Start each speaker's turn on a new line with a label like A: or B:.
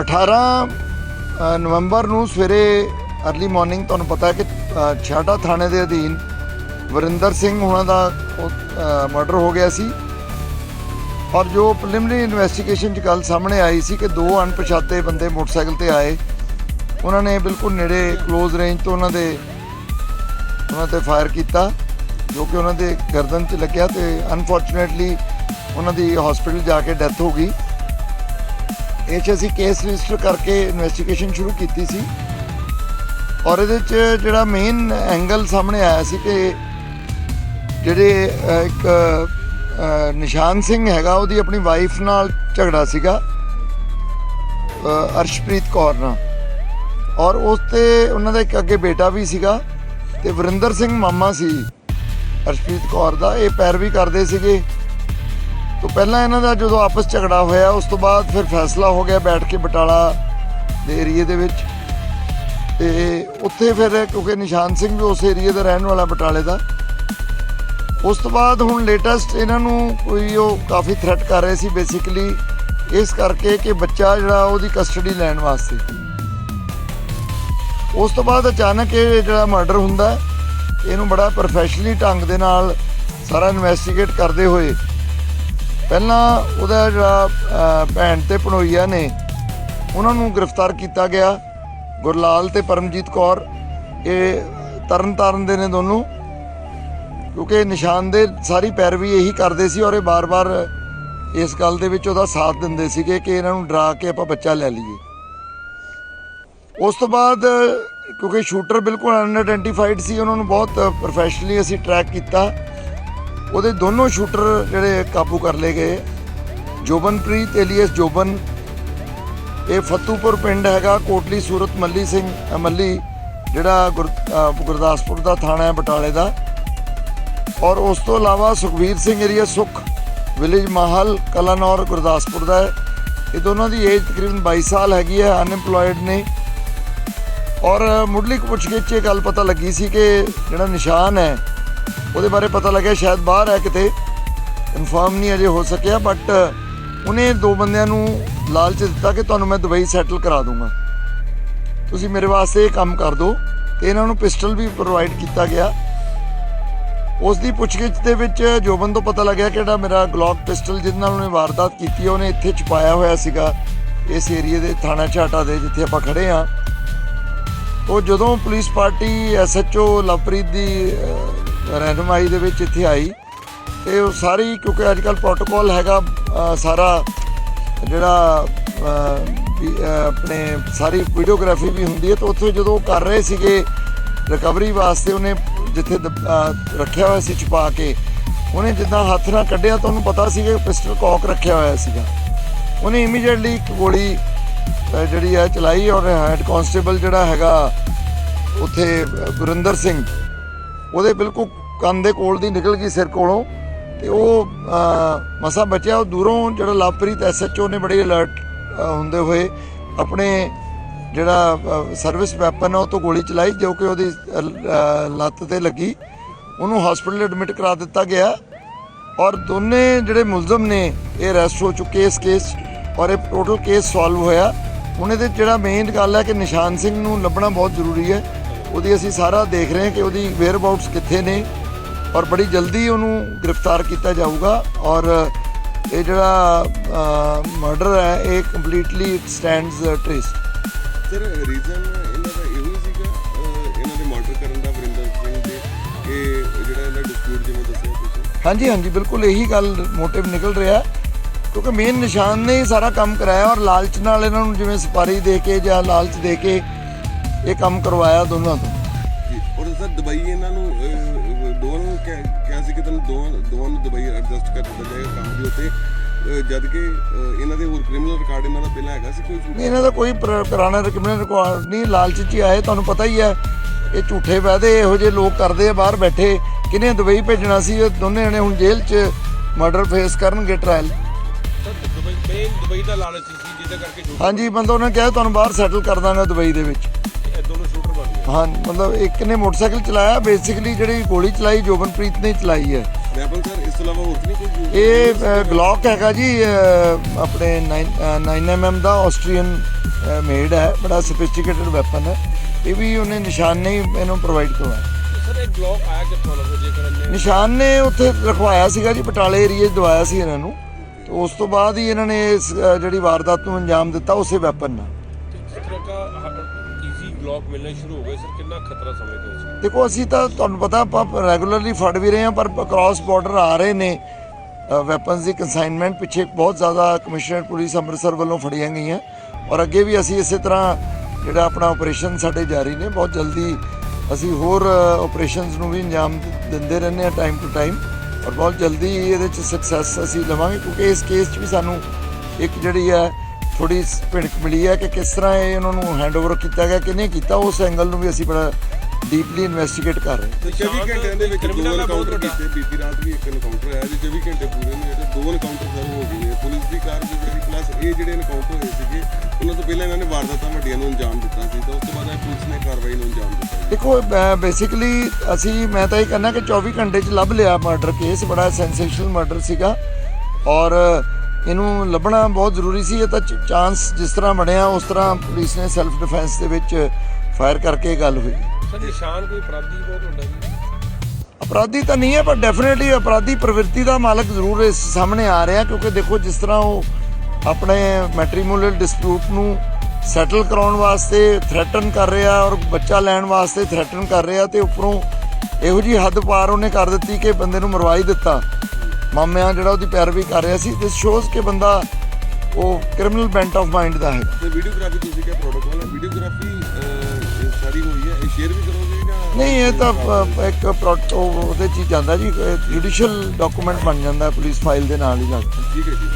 A: 18 ਨਵੰਬਰ ਨੂੰ ਸਵੇਰੇ early morning ਤੁਹਾਨੂੰ ਪਤਾ ਹੈ ਕਿ ਅ, ਛਾਟਾ ਥਾਣੇ ਦੇ ਅਧੀਨ ਵਰਿੰਦਰ ਸਿੰਘ ਉਹਨਾਂ ਦਾ ਮਰਡਰ ਹੋ ਗਿਆ ਸੀ। ਔਰ ਜੋ ਪ੍ਰੀਲਿਮਿਨਰੀ ਇਨਵੈਸਟੀਗੇਸ਼ਨ 'ਚ ਗੱਲ ਸਾਹਮਣੇ ਆਈ ਸੀ ਕਿ ਦੋ ਅਣਪਛਾਤੇ ਬੰਦੇ ਮੋਟਰਸਾਈਕਲ ਤੇ ਆਏ ਉਹਨਾਂ ਨੇ ਬਿਲਕੁਲ ਨੇੜੇ ক্লোਜ਼ ਰੇਂਜ ਤੋਂ ਉਹਨਾਂ ਦੇ ਉਹਨਾਂ ਤੇ ਫਾਇਰ ਕੀਤਾ ਜੋ ਕਿ ਉਹਨਾਂ ਦੇ ਗਰਦਨ 'ਚ ਲੱਗਿਆ ਤੇ ਅਨਫੋਰਚੂਨੇਟਲੀ ਉਹਨਾਂ ਦੀ ਹਸਪੀਟਲ ਜਾ ਕੇ ਡੈਥ ਹੋ ਗਈ। ਇਹ 'ਚ ਅਸੀਂ ਕੇਸ ਰਜਿਸਟਰ ਕਰਕੇ ਇਨਵੈਸਟੀਗੇਸ਼ਨ ਸ਼ੁਰੂ ਕੀਤੀ ਸੀ। ਔਰ ਇਹਦੇ 'ਚ ਜਿਹੜਾ ਮੇਨ ਐਂਗਲ ਸਾਹਮਣੇ ਆਇਆ ਸੀ ਕਿ ਜਿਹੜੇ ਇੱਕ ਨਿਸ਼ਾਨ ਸਿੰਘ ਹੈਗਾ, ਉਹਦੀ ਆਪਣੀ ਵਾਈਫ ਨਾਲ ਝਗੜਾ ਸੀਗਾ ਅਰਸ਼ਪ੍ਰੀਤ ਕੌਰ ਨਾਲ। ਔਰ ਉਸ ਤੇ ਉਹਨਾਂ ਦਾ ਇੱਕ ਅੱਗੇ ਬੇਟਾ ਵੀ ਸੀਗਾ ਤੇ ਵਰਿੰਦਰ ਸਿੰਘ ਮਾਮਾ ਸੀ ਅਰਸ਼ਪ੍ਰੀਤ ਕੌਰ ਦਾ। ਇਹ ਪੈਰਵੀ ਕਰਦੇ ਸੀਗੇ। ਤੋਂ ਪਹਿਲਾਂ ਇਹਨਾਂ ਦਾ ਜਦੋਂ ਆਪਸ ਝਗੜਾ ਹੋਇਆ, ਉਸ ਤੋਂ ਬਾਅਦ ਫਿਰ ਫੈਸਲਾ ਹੋ ਗਿਆ ਬੈਠ ਕੇ ਬਟਾਲਾ ਦੇ ਏਰੀਏ ਦੇ ਵਿੱਚ। ਤੇ ਉੱਥੇ ਫਿਰ ਕਿਉਂਕਿ ਨਿਸ਼ਾਨ ਸਿੰਘ ਵੀ ਉਸ ਏਰੀਏ ਦਾ ਰਹਿਣ ਵਾਲਾ ਬਟਾਲੇ ਦਾ। ਉਸ ਤੋਂ ਬਾਅਦ ਹੁਣ ਲੇਟੈਸਟ ਇਹਨਾਂ ਨੂੰ ਕੋਈ ਉਹ ਕਾਫੀ ਥ੍ਰੈਟ ਕਰ ਰਹੇ ਸੀ ਬੇਸਿਕਲੀ ਇਸ ਕਰਕੇ ਕਿ ਬੱਚਾ ਜਿਹੜਾ ਉਹਦੀ ਕਸਟਡੀ ਲੈਣ ਵਾਸਤੇ। ਉਸ ਤੋਂ ਬਾਅਦ ਅਚਾਨਕ ਇਹ ਜਿਹੜਾ ਮਰਡਰ ਹੁੰਦਾ, ਇਹਨੂੰ ਬੜਾ ਪ੍ਰੋਫੈਸ਼ਨਲੀ ਢੰਗ ਦੇ ਨਾਲ ਸਾਰਾ ਇਨਵੈਸਟੀਗੇਟ ਕਰਦੇ ਹੋਏ ਪਹਿਲਾਂ ਉਹਦਾ ਜਿਹੜਾ ਭੈਣ ਤੇ ਪਣੋਈਆ ਨੇ, ਉਹਨਾਂ ਨੂੰ ਗ੍ਰਿਫਤਾਰ ਕੀਤਾ ਗਿਆ। ਗੁਰਲਾਲ ਤੇ ਪਰਮਜੀਤ ਕੌਰ, ਇਹ ਤਰਨ ਤਾਰਨ ਦੇ ਨੇ ਦੋਨੋਂ। ਕਿਉਂਕਿ ਨਿਸ਼ਾਨ ਦੇ ਸਾਰੀ ਪੈਰਵੀ ਇਹੀ ਕਰਦੇ ਸੀ ਔਰ ਇਹ ਬਾਰ-ਬਾਰ ਇਸ ਗੱਲ ਦੇ ਵਿੱਚ ਉਹਦਾ ਸਾਥ ਦਿੰਦੇ ਸੀਗੇ ਕਿ ਇਹਨਾਂ ਨੂੰ ਡਰਾ ਕੇ ਆਪਾਂ ਬੱਚਾ ਲੈ ਲਈਏ। ਉਸ ਤੋਂ ਬਾਅਦ, ਕਿਉਂਕਿ ਸ਼ੂਟਰ ਬਿਲਕੁਲ ਅਨਆਇਡੈਂਟੀਫਾਈਡ ਸੀ, ਉਹਨਾਂ ਨੂੰ ਬਹੁਤ ਪ੍ਰੋਫੈਸ਼ਨਲੀ ਅਸੀਂ ਟਰੈਕ ਕੀਤਾ। ਉਹਦੇ ਦੋਨੋਂ ਸ਼ੂਟਰ ਜਿਹੜੇ ਕਾਬੂ ਕਰ ਲਏ ਗਏ। ਜੋਬਨਪ੍ਰੀਤ ਏਲੀਅਸ ਜੋਬਨ। ਇਹ ਫਤੂਪੁਰ ਪਿੰਡ ਹੈਗਾ, ਕੋਟਲੀ, ਸੂਰਤ, ਮੱਲੀ ਸਿੰਘ ਮੱਲੀ ਜਿਹੜਾ ਗੁਰ- ਗੁਰਦਾਸਪੁਰ ਦਾ ਥਾਣਾ ਹੈ, ਬਟਾਲੇ ਦਾ। ਔਰ ਉਸ ਤੋਂ ਇਲਾਵਾ ਸੁਖਵੀਰ ਸਿੰਘ ਏਰੀਆ ਸੁਖ, ਵਿਲੇਜ ਮਾਹਲ, ਕਲਾਨੌਰ, ਗੁਰਦਾਸਪੁਰ ਦਾ ਹੈ। ਇਹ ਦੋਨਾਂ ਦੀ ਏਜ ਤਕਰੀਬਨ 22 ਸਾਲ ਹੈਗੀ ਹੈ ਅਨਐਮਪਲੋਇਡ ਨੇ। ਔਰ ਮੁੱਢਲੀ ਪੁੱਛਗਿੱਛ 'ਚ ਇਹ ਗੱਲ ਪਤਾ ਲੱਗੀ ਸੀ ਕਿ ਜਿਹੜਾ ਨਿਸ਼ਾਨ ਹੈ ਉਹਦੇ ਬਾਰੇ ਪਤਾ ਲੱਗਿਆ ਸ਼ਾਇਦ ਬਾਹਰ ਹੈ ਕਿਤੇ। ਕਨਫਰਮ ਨਹੀਂ ਅਜੇ ਹੋ ਸਕਿਆ ਬਟ ਉਹਨੇ ਦੋ ਬੰਦਿਆਂ ਨੂੰ ਲਾਲਚ ਦਿੱਤਾ ਕਿ ਤੁਹਾਨੂੰ ਮੈਂ ਦੁਬਈ ਸੈਟਲ ਕਰਾ ਦੂੰਗਾ। ਤੁਸੀਂ ਮੇਰੇ ਵਾਸਤੇ ਇਹ ਕੰਮ ਕਰ ਦਿਓ ਤੇ ਇਹਨਾਂ ਨੂੰ ਪਿਸਟਲ ਵੀ ਪ੍ਰੋਵਾਈਡ ਕੀਤਾ ਗਿਆ। ਉਸ ਦੀ ਪੁੱਛਗਿੱਛ ਦੇ ਵਿੱਚ ਜੋਬਨ ਤੋਂ ਪਤਾ ਲੱਗਿਆ ਕਿ ਜਿਹੜਾ ਮੇਰਾ ਗਲੌਕ ਪਿਸਟਲ ਜਿਹਦੇ ਨਾਲ ਉਹਨੇ ਵਾਰਦਾਤ ਕੀਤੀ ਉਹਨੇ ਇੱਥੇ ਛੁਪਾਇਆ ਹੋਇਆ ਸੀਗਾ, ਇਸ ਏਰੀਏ ਦੇ ਥਾਣਾ ਛਾਟਾ ਦੇ ਜਿੱਥੇ ਆਪਾਂ ਖੜੇ ਆ ਉਹ ਜਦੋਂ ਪੁਲਿਸ ਪਾਰਟੀ ਐਸਐਚਓ ਲਵਪ੍ਰੀਤ ਦੀ ਰਹਿਨੁਮਾਈ ਦੇ ਵਿੱਚ ਇੱਥੇ ਆਈ। ਤੇ ਉਹ ਸਾਰੀ, ਕਿਉਂਕਿ ਅੱਜ ਕੱਲ ਪ੍ਰੋਟੋਕੋਲ ਹੈਗਾ ਸਾਰਾ ਜਿਹੜਾ ਆਪਣੇ ਸਾਰੀ ਵੀਡੀਓਗ੍ਰਾਫੀ ਵੀ ਹੁੰਦੀ ਹੈ। ਤਾਂ ਉੱਥੇ ਜਦੋਂ ਉਹ ਕਰ ਰਹੇ ਸੀਗੇ ਰਿਕਵਰੀ ਵਾਸਤੇ ਉਹਨੇ ਜਿੱਥੇ ਦਬ- ਰੱਖਿਆ ਹੋਇਆ ਸੀ ਛੁਪਾ ਕੇ, ਉਹਨੇ ਜਿੱਦਾਂ ਹੱਥ ਨਾਲ ਕੱਢਿਆ ਤਾਂ ਉਹਨੂੰ ਪਤਾ ਸੀ ਕਿ ਪਿਸਟਲ ਕੌਕ ਰੱਖਿਆ ਹੋਇਆ ਸੀਗਾ। ਉਹਨੇ ਇਮੀਡੀਏਟਲੀ ਇੱਕ ਗੋਲੀ ਜਿਹੜੀ ਹੈ, ਚਲਾਈ ਔਰ ਹੈਡ ਕਾਂਸਟੇਬਲ ਜਿਹੜਾ ਹੈਗਾ, ਉੱਥੇ ਗੁਰਿੰਦਰ ਸਿੰਘ, ਉਹਦੇ ਬਿਲਕੁਲ ਕੰਨ ਦੇ ਕੋਲ ਦੀ ਨਿਕਲ ਗਈ ਸਿਰ ਕੋਲੋਂ ਤੇ ਉਹ ਮਸਾ ਬਚਿਆ। ਉਹ ਦੂਰੋਂ ਜਿਹੜਾ ਲਵਪ੍ਰੀਤ ਐਸਐਚਓ ਨੇ ਬੜੇ ਅਲਰਟ ਹੁੰਦੇ ਹੋਏ ਆਪਣੇ ਜਿਹੜਾ ਸਰਵਿਸ ਵੈਪਨ ਉਹ ਤੋਂ ਗੋਲੀ ਚਲਾਈ ਜੋ ਕਿ ਉਹਦੀ ਅਹ, ਲੱਤ ਤੇ ਲੱਗੀ। ਉਹਨੂੰ ਹਸਪੀਟਲ ਐਡਮਿਟ ਕਰਾ ਦਿੱਤਾ ਗਿਆ। ਔਰ ਦੋਨੇ ਜਿਹੜੇ ਮੁਲਜ਼ਮ ਨੇ ਇਹ ਅਰੈਸਟ ਹੋ ਚੁੱਕੇ ਇਸ ਕੇਸ 'ਚ। ਔਰ ਇਹ ਟੋਟਲ ਕੇਸ ਸੋਲਵ ਹੋਇਆ। ਹੁਣ ਇਹਦੇ ਜਿਹੜਾ ਮੇਨ ਗੱਲ ਹੈ ਕਿ ਨਿਸ਼ਾਨ ਸਿੰਘ ਨੂੰ ਲੱਭਣਾ ਬਹੁਤ ਜ਼ਰੂਰੀ ਹੈ। ਉਹਦੀ ਅਸੀਂ ਸਾਰਾ ਦੇਖ ਰਹੇ ਹਾਂ ਕਿ ਉਹਦੀ ਵੇਅਰ ਅਬਾਊਟਸ ਕਿੱਥੇ ਨੇ। ਔਰ ਬੜੀ ਜਲਦੀ ਉਹਨੂੰ ਗ੍ਰਿਫਤਾਰ ਕੀਤਾ ਜਾਊਗਾ ਔਰ ਇਹ ਜਿਹੜਾ ਮਰਡਰ ਹੈ ਇਹ completely stands trace
B: sir reason ਇਹਨਾਂ ਦਾ ਇਹੋ ਹੀ ਸੀਗਾ ਅਹ, ਇਹਨਾਂ ਦੇ ਮਰਡਰ ਕਰਨ ਦਾ ਵਰਿੰਦਰ ਸਿੰਘ ਦੇ ਕਿ ਜਿਹੜਾ ਇਹਨਾਂ ਡਿਸਪਿਊਟ ਜਿਵੇਂ ਦੱਸਿਆ ਤੁਸੀਂ?
A: ਹਾਂਜੀ ਹਾਂਜੀ ਬਿਲਕੁਲ ਇਹੀ ਗੱਲ ਮੋਟਿਵ ਨਿਕਲ ਰਿਹਾ। ਕਿਉਂਕਿ ਮੇਨ ਨਿਸ਼ਾਨ ਨੇ ਹੀ ਸਾਰਾ ਕੰਮ ਕਰਾਇਆ ਔਰ ਲਾਲਚ ਨਾਲ ਇਹਨਾਂ ਨੂੰ ਜਿਵੇਂ ਸਪਾਰੀ ਦੇ ਕੇ ਜਾਂ ਲਾਲਚ ਦੇ ਕੇ ਇਹ ਕੰਮ ਕਰਵਾਇਆ ਦੋਨਾਂ ਤੋਂ।
B: ਔਰ ਸਰ ਦੁਬਈ ਇਹਨਾਂ ਨੂੰ ਅਹ, ਦੋਵਾਂ ਨੂੰ ਕਿਹਾ ਸੀ ਕਿ ਤੁਹਾਨੂੰ ਦੋਵਾਂ ਦੋਵਾਂ ਨੂੰ ਦੁਬਈ ਐਡਜਸਟ ਕਰ ਦਿੱਤਾ ਜਾਏਗਾ ਕੰਮ ਦੇ ਉੱਤੇ ਜਦ ਕਿ ਇਹਨਾਂ ਦੇ ਹੋਰ ਕ੍ਰਿਮੀਨਲ ਰਿਕਾਰਡ ਇਹਨਾਂ ਦਾ ਪਹਿਲਾਂ ਹੈਗਾ ਸੀ ਕੋਈ
A: ਨਹੀਂ ਇਹਨਾਂ ਦਾ ਕੋਈ ਪੁਰਾ- ਪੁਰਾਣਾ ਰਿਕਮੈਂਡ ਰਿਕਾਰਡ ਨਹੀਂ ਲਾਲਚ 'ਚ ਆਏ ਤੁਹਾਨੂੰ ਪਤਾ ਹੀ ਹੈ। ਇਹ ਝੂਠੇ ਵਾਅਦੇ ਇਹੋ ਜਿਹੇ ਲੋਕ ਕਰਦੇ ਆ ਬਾਹਰ ਬੈਠੇ। ਕਿਨੇ ਦੁਬਈ ਭੇਜਣਾ ਸੀ ਇਹ ਦੋਨੇ ਜਣੇ ਹੁਣ ਜੇਲ੍ਹ 'ਚ ਮਰਡਰ ਫੇਸ ਕਰਨਗੇ trial
C: sir Dubai main Dubai ਦਾ ਲਾਲਚ ਸੀ ਜਿਹਦੇ ਕਰਕੇ ਸ਼ੂਟਰ
A: ਹਾਂਜੀ ਬੰਦਾ ਉਹਨੇ ਕਿਹਾ ਤੁਹਾਨੂੰ ਬਾਹਰ ਸੈਟਲ ਕਰ ਦਾਂਗਾ ਦੁਬਈ ਦੇ ਵਿੱਚ। ਹਾਂ ਮਤਲਬ ਇੱਕ ਨੇ ਮੋਟਰਸਾਈਕਲ ਚਲਾਇਆ ਬੇਸਿਕਲੀ ਜਿਹੜੀ ਗੋਲੀ ਚਲਾਈ ਜੋਬਨਪ੍ਰੀਤ ਨੇ ਚਲਾਈ ਹੈ।
B: ਵੈਪਨ ਸਰ ਇਸ ਤੋਂ ਇਲਾਵਾ ਹੋਰ ਨਹੀਂ ਕੋਈ
A: ਇਹ ਗਲੌਕ ਹੈਗਾ ਜੀ ਆਪਣੇ 9mm ਦਾ ਆਸਟਰੀਅਨ ਮੇਡ ਹੈ ਬੜਾ ਸੋਫਿਸਟੀਕੇਟਡ ਵੈਪਨ ਹੈ। ਇਹ ਵੀ ਉਹਨੇ ਨਿਸ਼ਾਨ ਨੇ ਇਹਨੂੰ ਪ੍ਰੋਵਾਈਡ ਕਰਵਾਇਆ।
C: ਸਰ ਇਹ ਗਲੌਕ ਆਇਆ ਕਿੱਥੋਂ ਲੱਗਾ ਜੇਕਰ ਇਹਨੇ
A: ਨਿਸ਼ਾਨ ਨੇ ਉੱਥੇ ਰਖਵਾਇਆ ਸੀਗਾ ਜੀ ਬਟਾਲੇ ਏਰੀਏ 'ਚ ਦਵਾਇਆ ਸੀ ਇਹਨਾਂ ਨੂੰ। ਤੇ ਉਸ ਤੋਂ ਬਾਅਦ ਹੀ ਇਹਨਾਂ ਨੇ ਇਸ ਜਿਹੜੀ ਵਾਰਦਾਤ ਨੂੰ ਅੰਜਾਮ ਦਿੱਤਾ ਉਸੇ ਵੈਪਨ ਨਾਲ।
C: ਜਿਸ ਮਿਲਣੇ ਸ਼ੁਰੂ ਹੋ ਗਏ। ਸਰ, ਕਿੰਨਾ ਖਤਰਾ ਸਮਝਦੇ ਹੋ ਤੁਸੀਂ?
A: ਦੇਖੋ, ਅਸੀਂ ਤਾਂ ਤੁਹਾਨੂੰ ਪਤਾ, ਆਪਾਂ ਰੈਗੂਲਰਲੀ ਫੜ ਵੀ ਰਹੇ ਹਾਂ, ਪਰ ਕ੍ਰਾਸ ਬਾਰਡਰ ਆ ਰਹੇ ਨੇ। ਵੈਪਨਸ ਦੀ ਕਨਸਾਈਨਮੈਂਟ ਪਿੱਛੇ ਬਹੁਤ ਜ਼ਿਆਦਾ ਕਮਿਸ਼ਨਰ ਪੁਲਿਸ ਅੰਮ੍ਰਿਤਸਰ ਵੱਲੋਂ ਫੜੀਆਂ ਗਈਆਂ। ਔਰ ਅੱਗੇ ਵੀ ਅਸੀਂ ਇਸੇ ਤਰ੍ਹਾਂ ਜਿਹੜਾ ਆਪਣਾ ਆਪਰੇਸ਼ਨ ਸਾਡੇ ਜਾਰੀ ਨੇ, ਬਹੁਤ ਜਲਦੀ ਅਸੀਂ ਹੋਰ ਆਪਰੇਸ਼ਨਸ ਨੂੰ ਵੀ ਅੰਜਾਮ ਦਿੰਦੇ ਰਹਿੰਦੇ ਹਾਂ ਟਾਈਮ ਟੂ ਟਾਈਮ ਔਰ ਬਹੁਤ ਜਲਦੀ ਇਹਦੇ ਚ ਸਕਸੈਸ ਅਸੀਂ ਲਵਾਂਗੇ, ਕਿਉਂਕਿ ਇਸ ਕੇਸ 'ਚ ਵੀ ਸਾਨੂੰ ਇੱਕ ਜਿਹੜੀ ਹੈ ਥੋੜੀ ਭਿਣਕ ਮਿਲੀ ਹੈ ਕਿ ਕਿਸ ਤਰ੍ਹਾਂ ਇਹ ਉਹਨਾਂ ਨੂੰ ਹੈਂਡਓਵਰ ਕੀਤਾ ਗਿਆ ਕਿਹਨੇ ਕੀਤਾ ਉਸ ਐਂਗਲ ਨੂੰ ਵੀ ਅਸੀਂ ਬੜਾ ਡੀਪਲੀ ਇਨਵੈਸਟੀਗੇਟ ਕਰ ਰਹੇ ਹਾਂ।
B: ਤੇ 24 ਘੰਟਿਆਂ ਦੇ ਵਿੱਚ ਦੋ
C: criminal ਦਾ ਬਹੁਤ
B: ਐਨਕਾਊਂਟਰ ਕੀਤੇ ਬੀਤੀ ਰਾਤ ਵੀ ਇੱਕ ਐਨਕਾਊਂਟਰ ਆਇਆ ਜੀ 24 ਘੰਟੇ ਪੂਰੇ ਨੇ ਤੇ ਦੋ ਐਨਕਾਊਂਟਰ ਸਰ ਹੋ ਗਏ ਨੇ। ਪੁਲਿਸ ਦੀ ਕਾਰਗੁਜ਼ਾਰੀ ਪਲੱਸ ਇਹ ਜਿਹੜੇ ਐਨਕਾਊਂਟਰ ਹੋਏ ਸੀਗੇ ਉਹਨਾਂ ਤੋਂ ਪਹਿਲਾਂ ਇਹਨਾਂ ਨੇ ਵਾਰਦਾਤਾਂ ਵੱਡੀਆਂ ਨੂੰ ਅੰਜਾਮ ਦਿੱਤਾ ਸੀ ਤੇ ਉਸ ਤੋਂ ਬਾਅਦ ਇਹ ਪੁਲਿਸ ਨੇ ਕਾਰਵਾਈ ਨੂੰ ਅੰਜਾਮ ਦਿੱਤਾ
A: ਦੇਖੋ ਬੇਸਿਕਲੀ ਅਸੀਂ ਮੈਂ ਤਾਂ ਇਹ ਕਹਿੰਦਾ ਕਿ 24 ਘੰਟੇ 'ਚ ਲੱਭ ਲਿਆ ਮਰਡਰ ਕੇਸ ਬੜਾ ਸੈਂਸੇਸ਼ਨਲ ਮਰਡਰ ਸੀਗਾ। ਔਰ ਇਹਨੂੰ ਲੱਭਣਾ ਬਹੁਤ ਜ਼ਰੂਰੀ ਸੀ ਇਹ ਤਾਂ ਚਾਂਸ ਜਿਸ ਤਰ੍ਹਾਂ ਬਣਿਆ ਉਸ ਤਰ੍ਹਾਂ ਪੁਲਿਸ ਨੇ ਸੈਲਫ ਡਿਫੈਂਸ ਦੇ ਵਿੱਚ ਫਾਇਰ ਕਰਕੇ ਗੱਲ ਹੋਈ।
C: ਸਰ ਨਿਸ਼ਾਨ ਕੋਈ ਅਪਰਾਧੀ ਬਹੁਤ ਵੱਡਾ ਜੀ।
A: ਅਪਰਾਧੀ ਤਾਂ ਨਹੀਂ ਹੈ ਪਰ ਡੈਫੀਨਿਟਲੀ ਅਪਰਾਧੀ ਪ੍ਰਵਿਰਤੀ ਦਾ ਮਾਲਕ ਜ਼ਰੂਰ ਇਸ ਸਾਹਮਣੇ ਆ ਰਿਹਾ ਕਿਉਂਕਿ ਦੇਖੋ ਜਿਸ ਤਰ੍ਹਾਂ ਉਹ ਆਪਣੇ ਮੈਟ੍ਰੀਮੋਨੀਅਲ ਡਿਸਪਿਊਟ ਨੂੰ ਸੈਟਲ ਕਰਾਉਣ ਵਾਸਤੇ ਥ੍ਰੈਟਨ ਕਰ ਰਿਹਾ ਔਰ ਬੱਚਾ ਲੈਣ ਵਾਸਤੇ ਥ੍ਰੈਟਨ ਕਰ ਰਿਹਾ ਤੇ ਉੱਪਰੋਂ ਇਹੋ ਜੀ ਹੱਦ ਪਾਰ ਉਹਨੇ ਕਰ ਦਿੱਤੀ ਕਿ ਬੰਦੇ ਨੂੰ ਮਰਵਾ ਹੀ ਦਿੱਤਾ। ਮਾਮਿਆਂ ਜਿਹੜਾ ਉਹਦੀ ਪੈਰਵੀ ਕਰ ਰਿਹਾ ਸੀ ਦਿਸ ਸ਼ੋਜ਼ ਕਿ ਬੰਦਾ ਉਹ ਕ੍ਰਿਮੀਨਲ ਬੈਂਟ ਆਫ ਮਾਈਂਡ ਦਾ ਹੈ
B: ਤੇ ਵੀਡੀਓਗ੍ਰਾਫੀ ਤੁਸੀਂ ਕਿਹਾ ਪ੍ਰੋਟੋਕਾਲ ਹੈ ਵੀਡੀਓਗ੍ਰਾਫੀ ਸਾਰੀ ਹੋਈ ਹੈ ਇਹ ਸ਼ੇਅਰ ਵੀ ਕਰੋਗੇ ਜਾਂ
A: ਨਹੀਂ ਇਹ ਤਾਂ ਇੱਕ ਪ੍ਰੋ- ਉਹ- ਉਹਦੇ ਚ ਜਾਂਦਾ ਜੀ ਜੁਡੀਸ਼ੀਅਲ ਡਾਕੂਮੈਂਟ ਬਣ ਜਾਂਦਾ ਪੁਲਿਸ ਫਾਈਲ ਦੇ ਨਾਲ ਹੀ ਲੱਗਦਾ
B: ਠੀਕ ਹੈ ਜੀ।